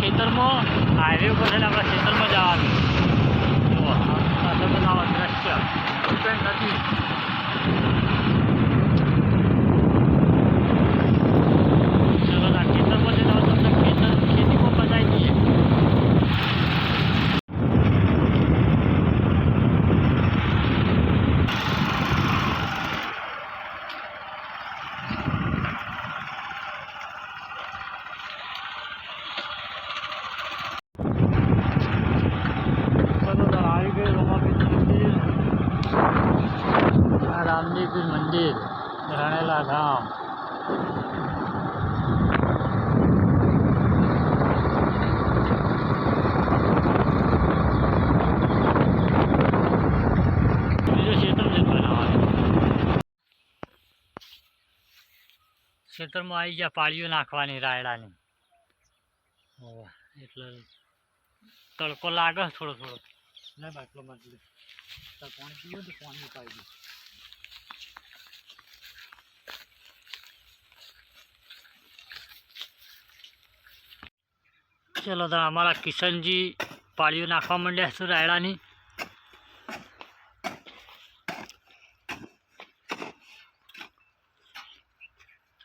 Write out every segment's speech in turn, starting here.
ખેતરમાં હાઈવે ઉપર છે આપણા ખેતરમાં જવાનું. જુઓ આ દ્રશ્ય. ઉત્તરાયણ નદી ચલો ના ખેતરમાં છે ને હવે તમને ખેતર ખેતીમાં બતાવી દઈએ ચલો તો આવી ગયું રમાપીર મંદિર આ રામદેવપીર મંદિર? રણેલા ગામ ખેતરમાં આવી ગયા પાળીઓ નાખવાની રાયડાની. એટલે તડકો લાગે થોડો થોડો. ના, બાટલો મતલબ પાણી પીવું તો પાણી પાડી દઉં ચલો તો અમારા કિશનજી પાળીઓ નાખવા માંડ્યા છે રાયડાની.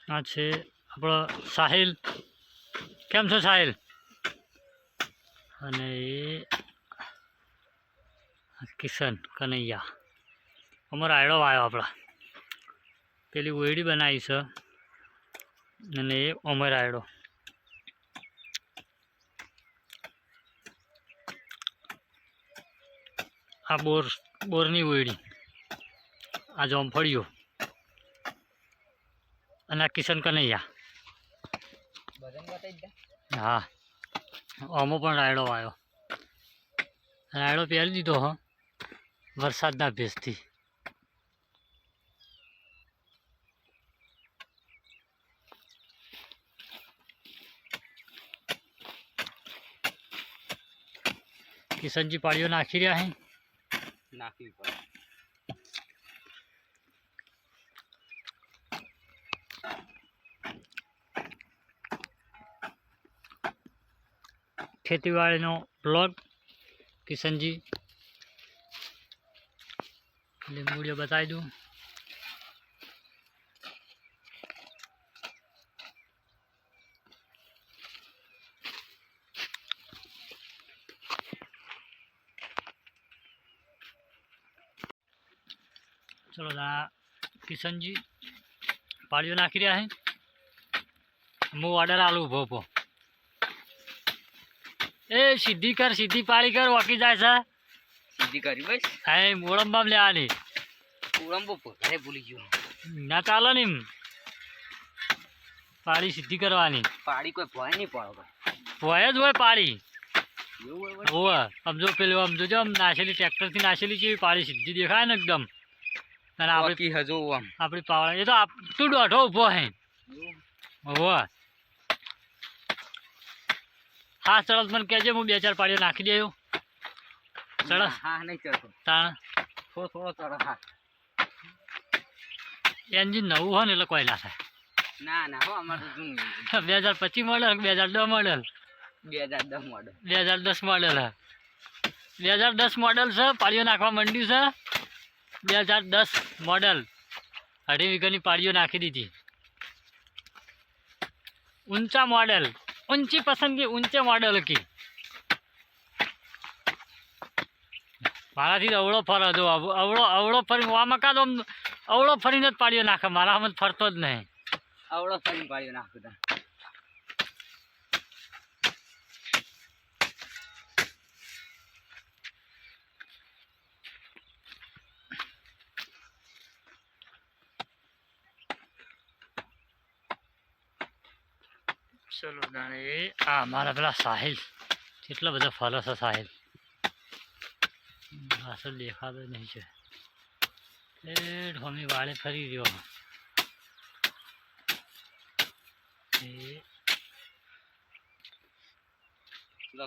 આ છે આપણો સાહિલ. કેમ છો સાહિલ? અને કિશન કનૈયા. અમારો રાયડો આવ્યો આપણા. પેલી ઓયડી બનાવી છે. અને એ અમર આયડો આ બોર બોરની ઓયડી. આ જોમફળીઓ અને આ કિશન કનૈયા. હા. આમાં પણ રાયડો આવ્યો રાયડો પહેરી દીધો હો. વરસાદના ભેજથી. કિશનજી પાળીઓ નાખી રહ્યા હે? નાખવી પડે. ખેતીવાડીનો પ્લોટ કિશનજી. લીંબુડીઓ બતાવી દઉં. ચલો આ કિશનજી પાળીઓ નાખી રહ્યા છે હું ઓર્ડર આલું ઊભો ઊભો. એ સીધી કર સીધી પાળી કર વાકી જાય છે. સીધી કરી બસ. હા મોળંબામ લેવાની. ઉડંબો ઘરે ભૂલી ગયો. ના ચાલે ને. પાળી સીધી કરવાની. પાળી કોઈ ભય નહીં પડો ભાઈ. જ હોય પાળી? હોવે. આમ જો પેલું આમ જોજો આમ નાશેલી ટ્રેક્ટરથી નાશેલી છે પાળી સીધી દેખાય ને એકદમ. અને આપણી હજુ આમ. આપણી પાવડા એ તો તું દોઢો ઊભો હે? હોવે હા સરસ મને કહેજે હું બે ચાર પાડીઓ નાખી દેવું સરસ. હા નહીં ચડતો. તાણ. થોડો થોડો ચડો હા. એન્જિન નવું હોય ને એટલે કોયલા થાય. ના ના હો અમારે તો જૂનું બે હજાર પચીસ મોડલ બે હજાર દસ મોડલ? બે હજાર દસ મોડલ. બે હજાર દસ મોડલ હે. બે હજાર દસ મોડલ છે પાળીઓ નાખવા માંડ્યું છે. બે હજાર દસ મોડલ અઢી વીઘાની પાળીઓ નાખી દીધી. ઊંચા મોડલ ઊંચી પસંદગી ઊંચે મોડલ કી. મારાથી અવળો ફર હતો. અવળો અવળો ફરી આ આમ અવળો ફરીને જ પાડીઓ નાખે. મારામાં ફરતો જ નહીં. અવળો ફરીને પાડ્યો નાખું ચલો દાણે આ મારા પેલા સાહિલ. કેટલા બધા ફરો છે સાહિલ? પાછળ દેખાતો નહીં છે. એ ઢોમી વાળે ફરી રહ્યો.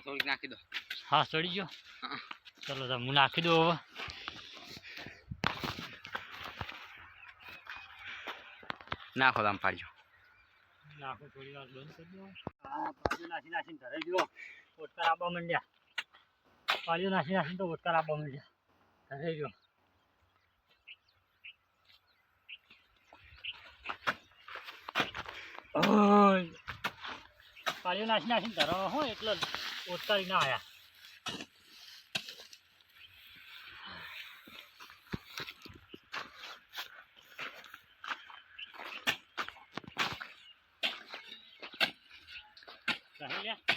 થોડીક નાખી દો. હા ચડી ગયો. ચલો હું નાખી દઉં હવે. નાખો તમે પાડજો. નાખો થોડી વાર બંધ કરી દો પાળીઓ નાસી નાસીને ધરાઈ ગયો ઓટકાર આપવા માંડ્યા. પાળીઓ નાસી નાસીને તો ઓટકાર આપવા માંડ્યા. ધરાઈ ગયો પાળીઓ નાસી નાસીને ધરાવા હું એટલે ઓટકારી ના 两块